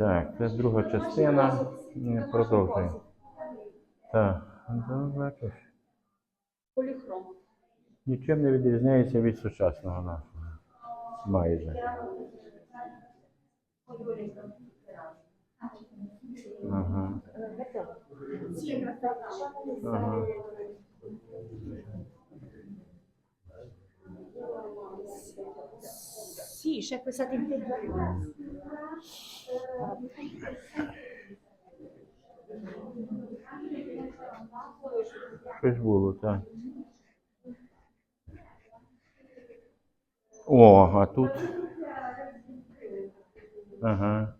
Так, це друга частина. Продовжуємо. Так, ну, бачиш, Поліхром. нічим не відрізняється від сучасного нашого. Майже. Ага. Ага. Sì, c'è questa temperatura. Щось було, так. О, а тут. Ага.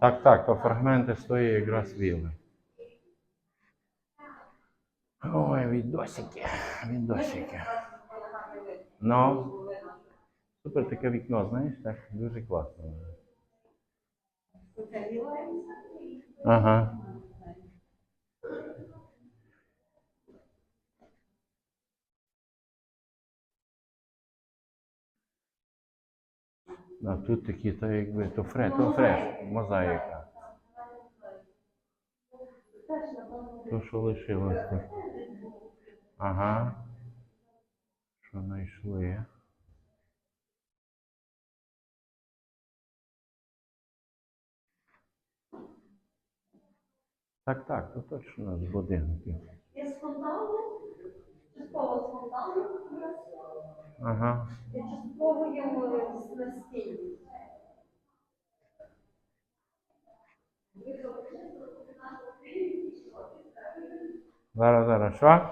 Так, так, то фрагменти з тої якраз вілли. Ой, відосики, відосики. Ну, супер таке вікно, знаєш, так дуже класно. Ага. А тут такі, то якби, то фреш, то фреш, мозаїка. То, що лишилось тут. Ага. Що знайшли? Так, так, то точно з будинків. Є з фонтану, частково з фонтану, Ага. і частково є з настільні. Зараз, зараз, що?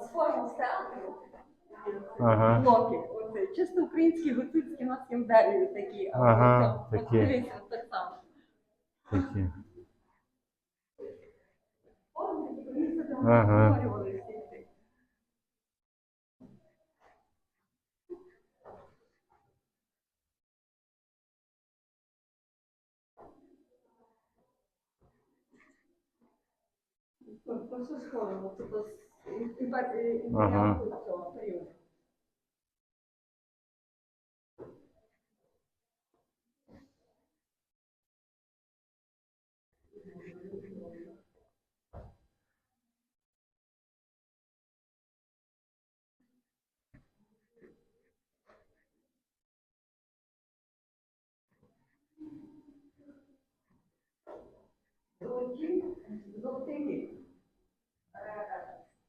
З форму театру. Ага. Блоки. Оце. Чисто українські гуцульські на дереві такі. а Ага, от такі. Дивіться, так само. Такі. Ага. Ну, то все сховано, тобто з і- і- і- і- Ага. цього періоду. Золоті, золотий вік.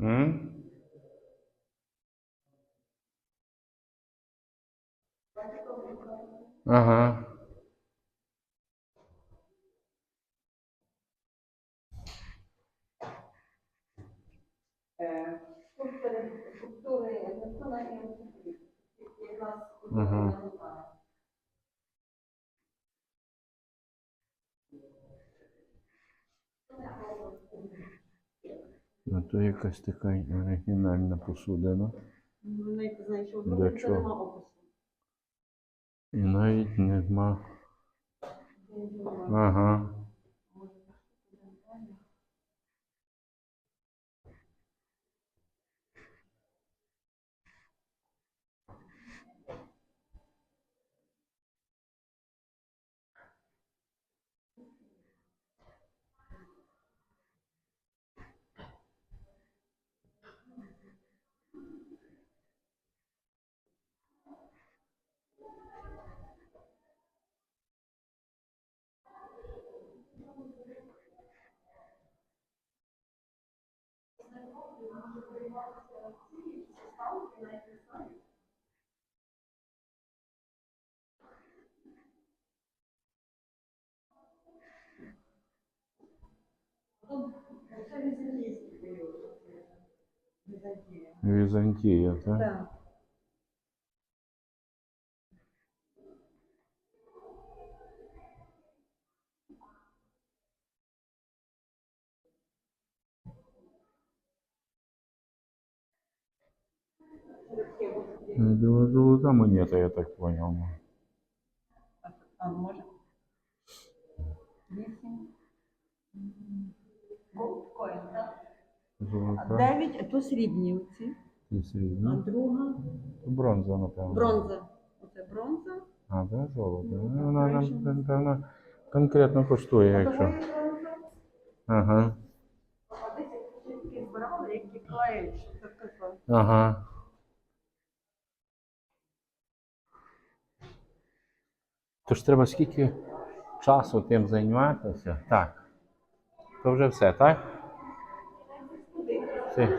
М? Ага. Скульптори, скульптури виконані, які в Ну, то якась така оригінальна посудина. Ну, навіть знаєш, що Для це чого? нема опису. І навіть нема. Ага. Це візантійський період. Золота монета, я так понял. А може? Вісім. Голдкоін, так? А Золота. дев'ять, а то срібні оці. І А срібна. друга Бронза, напевно. бронза. Оце бронза. А, це золото. Ну, Ну, Вона там, напевно, конкретно коштує, якщо. бронза. Ага. А десь які збирали, які клеють, що це таке. Ага. Тож треба скільки часу тим займатися? Так. То вже все, так? Все.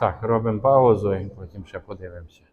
Так, робимо паузу і потім ще подивимося.